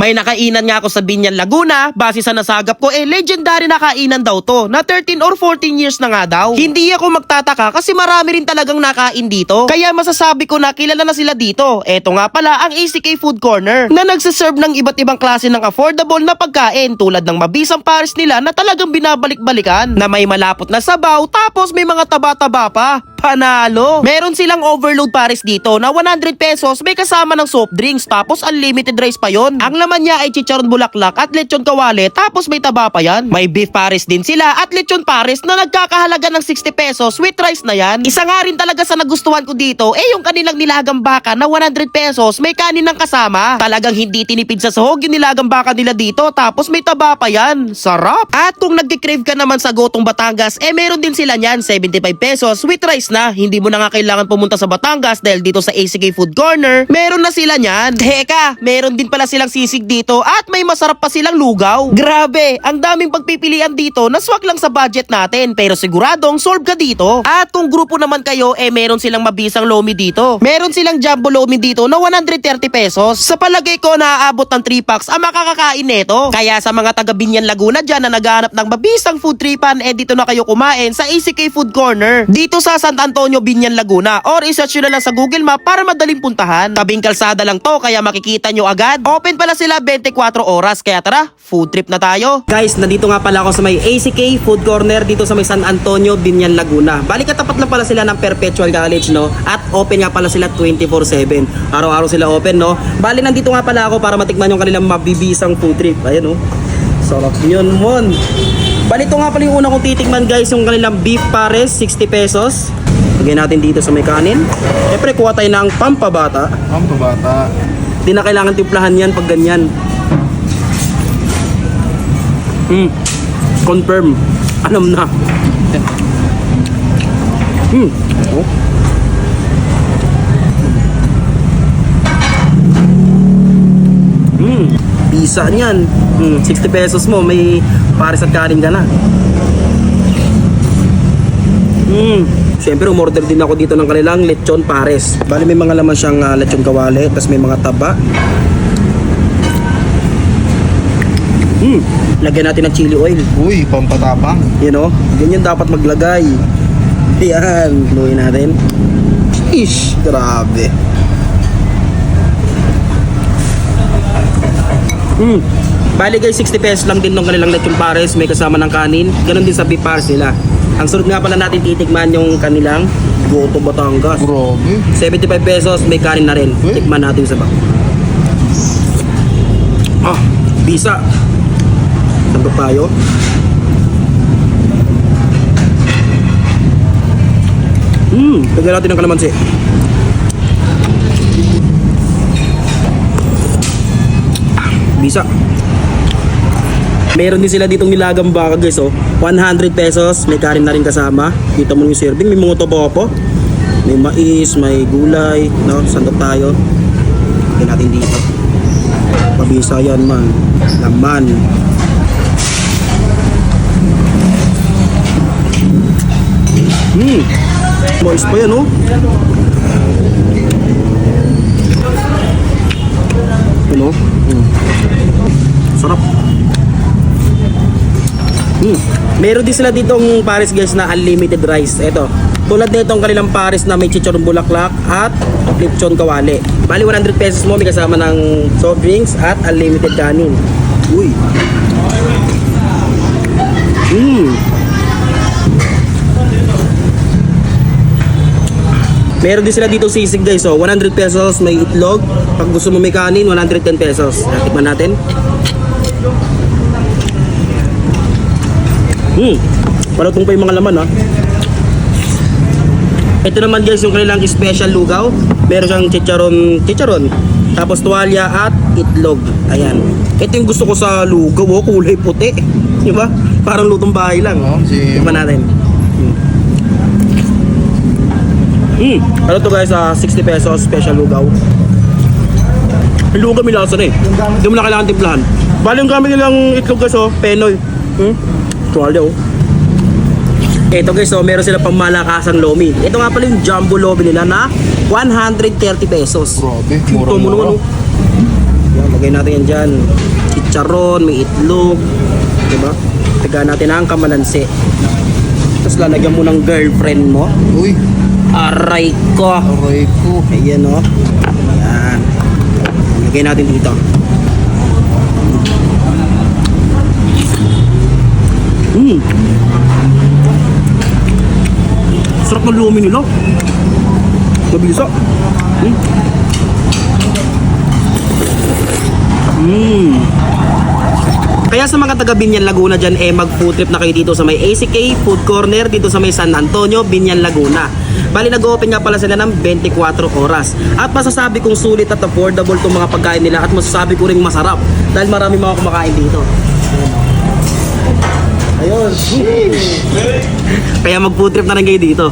May nakainan nga ako sa Binyan Laguna, base sa nasagap ko, eh legendary na kainan daw to, na 13 or 14 years na nga daw. Hindi ako magtataka kasi marami rin talagang nakain dito. Kaya masasabi ko na kilala na sila dito. Eto nga pala ang ACK Food Corner na nagsiserve ng iba't ibang klase ng affordable na pagkain tulad ng mabisang pares nila na talagang binabalik-balikan na may malapot na sabaw tapos may mga taba-taba pa. Panalo! Meron silang overload pares dito na 100 pesos may kasama ng soft drinks tapos unlimited rice pa yon. Ang laman niya ay chicharon bulaklak at lechon kawale tapos may taba pa yan. May beef pares din sila at lechon pares na nagkakahalaga ng 60 pesos with rice na yan. Isa nga rin talaga sa nagustuhan ko dito eh yung kanilang nilagang baka na 100 pesos may kanin ng kasama. Talagang hindi tinipid sa sahog yung nilagang baka nila dito tapos may taba pa yan. Sarap! At kung nagkikrave ka naman sa Gotong Batangas eh meron din sila niyan 75 pesos with rice na. Hindi mo na nga kailangan pumunta sa Batangas dahil dito sa ACK Food Corner meron na sila niyan. Teka, meron din pala silang sisig dito at may masarap pa silang lugaw. Grabe, ang daming pagpipilian dito na swak lang sa budget natin pero siguradong solve ka dito. At kung grupo naman kayo eh meron silang mabisang lomi dito. Meron silang jumbo lomi dito na 130 pesos. Sa palagay ko naaabot ng 3 packs ang makakakain nito. Kaya sa mga taga Binyan Laguna dyan na naghahanap ng mabisang food tripan eh dito na kayo kumain sa ACK Food Corner. Dito sa San Antonio, Binyan Laguna or isearch nyo na lang sa Google Map para madaling puntahan. Tabing kalsada lang to kaya makikita nyo agad. Open pala sila 24 oras kaya tara, food trip na tayo. Guys, nandito nga pala ako sa may ACK Food Corner dito sa may San Antonio, Binyan Laguna. Balik katapat lang pala sila ng Perpetual College no at open nga pala sila 24/7. Araw-araw sila open no. Bali nandito nga pala ako para matikman yung kanilang mabibisang food trip. Ayan no. Sarap yun, mon. Bali ito nga pala yung una kong titikman guys, yung kanilang beef pares, 60 pesos. Lagyan natin dito sa may kanin. Siyempre, kuha tayo ng pampabata. Ang pabata. Hindi na kailangan timplahan yan pag ganyan. Hmm. Confirm. Alam na. Hmm. Oh. Hmm. Pisa niyan. Hmm. 60 pesos mo, may pares at kanin ka na. Hmm. Siyempre, umorder din ako dito ng kanilang lechon pares. Bali, may mga laman siyang ah, lechon kawale, tapos may mga taba. Hmm. Lagyan natin ng chili oil. Uy, pampatapang. You know, ganyan dapat maglagay. Yan, luwi natin. Ish, grabe. Hmm. Bali guys, 60 pesos lang din ng kanilang lechon pares, may kasama ng kanin. Ganon din sa beef pares nila. Ang sunod nga pala natin titikman yung kanilang Goto Batangas. Grabe. 75 pesos, may kanin na rin. Eh? Tikman natin sa bak. Ah, bisa. Sandok tayo. Hmm, lagyan natin ng kalamansi. Bisa. Meron din sila ditong nilagang baka guys oh. 100 pesos, may kanin na rin kasama. Kita mo yung serving, may mga tobopo. May mais, may gulay, no? Sandok tayo. Lagyan natin dito. Mabisa yan man. Laman. Hmm. Moist pa yan oh. Ano? Hmm. Sarap. Hmm. Meron din sila ditong pares guys na unlimited rice. Ito. Tulad nitong kanilang pares na may chicharon bulaklak at lechon kawali. Bali 100 pesos mo may kasama ng soft drinks at unlimited kanin. Uy. Hmm. Meron din sila dito sisig guys. So 100 pesos may itlog. Pag gusto mo may kanin, 110 pesos. Tikman natin. Hmm. Malutong pa yung mga laman ha. Ito naman guys yung kanilang special lugaw. Meron siyang chicharon, chicharon. Tapos tuwalya at itlog. Ayan. Ito yung gusto ko sa lugaw, oh, kulay puti. Di ba? Parang lutong bahay lang. Oh, si- Tikman natin. Hmm. Hmm. Ano to guys, ah, 60 pesos, special lugaw. Yung lugaw may lasa na eh. Hindi mo na kailangan timplahan. Bali yung gamit nilang itlog guys oh, penoy. Hmm? Tuwalya oh. Ito guys, oh, meron sila pang malakasang lomi. Ito nga pala yung jumbo lomi nila na 130 pesos. Grabe, naman mura-mura. oh. Diba? Lagay natin yan dyan. Chicharon, may itlog. Diba? Taga natin ang kamalansi. Tapos lalagyan mo ng girlfriend mo. Uy, Aray ko. aray ko. Ayan o. Ayan. Lagay natin dito. Mm. Sarap ng lumi nila. Mabisa. Mm. Mm. Kaya sa mga taga Binyan Laguna dyan, eh mag food trip na kayo dito sa may ACK Food Corner dito sa may San Antonio, Binyan Laguna. Bali nag-open nga pala sila ng 24 oras. At masasabi kong sulit at affordable itong mga pagkain nila at masasabi ko rin masarap dahil marami mga kumakain dito. Ayun. Kaya mag food trip na rin kayo dito.